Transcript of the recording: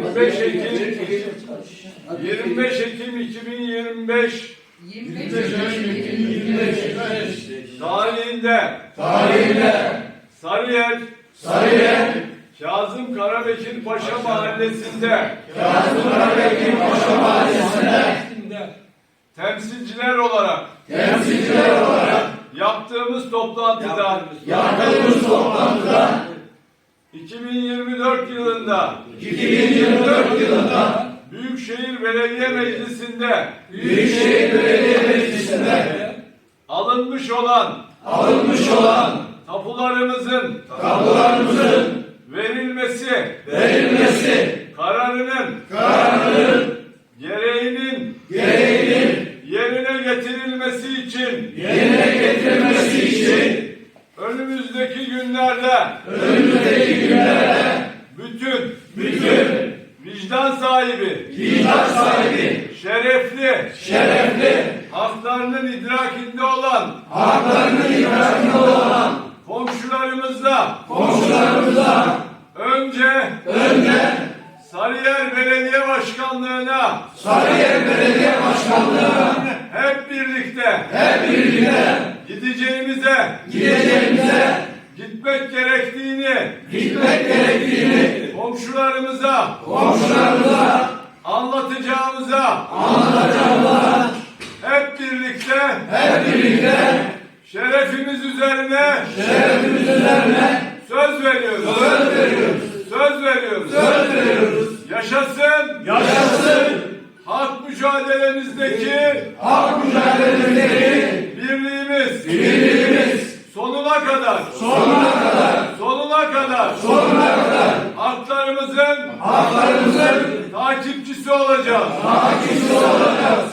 25 Ekim 25 Ekim 2025 25 Ekim 25 tarihinde. Tarihinde. Sarıyer. Sarıyer. Kazım Karabekir Paşa Mahallesi'nde. Kazım Karabekir Paşa Mahallesi'nde. Temsilciler olarak. Temsilciler olarak. Yaptığımız toplantıda. Yaptığımız toplantıda. 2024 yılında 2024 yılında Büyükşehir Belediye Meclisi'nde Büyükşehir Belediye Meclisi'nde alınmış olan alınmış olan tapularımızın tapularımızın verilmesi verilmesi kararının kararının gereğinin gereğinin yerine getirilmesi için yerine getirilmesi için önümüzdeki günlerde önümüzdeki günlerde vicdan sahibi, vicdan sahibi, şerefli, şerefli, haklarının idrakinde olan. Haklarının idrakinde olan. Komşularımızla. Komşularımıza önce. Önce. Sarıyer Belediye Başkanlığı'na. Sarıyer Belediye Başkanlığı'na. Hep birlikte. Hep birlikte. Gideceğimize, gideceğimize, gitmek gerektiğini. Gitmek gerektiğini. Komşularımıza. Komşularımıza. Anlatacağımıza. Anlatacağımıza. Hep birlikte. Hep birlikte. Şerefimiz üzerine. Şerefimiz üzerine. Söz veriyoruz. söz veriyoruz. Söz veriyoruz. Söz veriyoruz. Yaşasın. Yaşasın. Hak mücadelemizdeki hak mücadelemizdeki birliğimiz. birliğimiz. Sonuna kadar. Sonuna kadar sonuna kadar haklarımızın haklarımızın takipçisi olacağız. takipçisi olacak.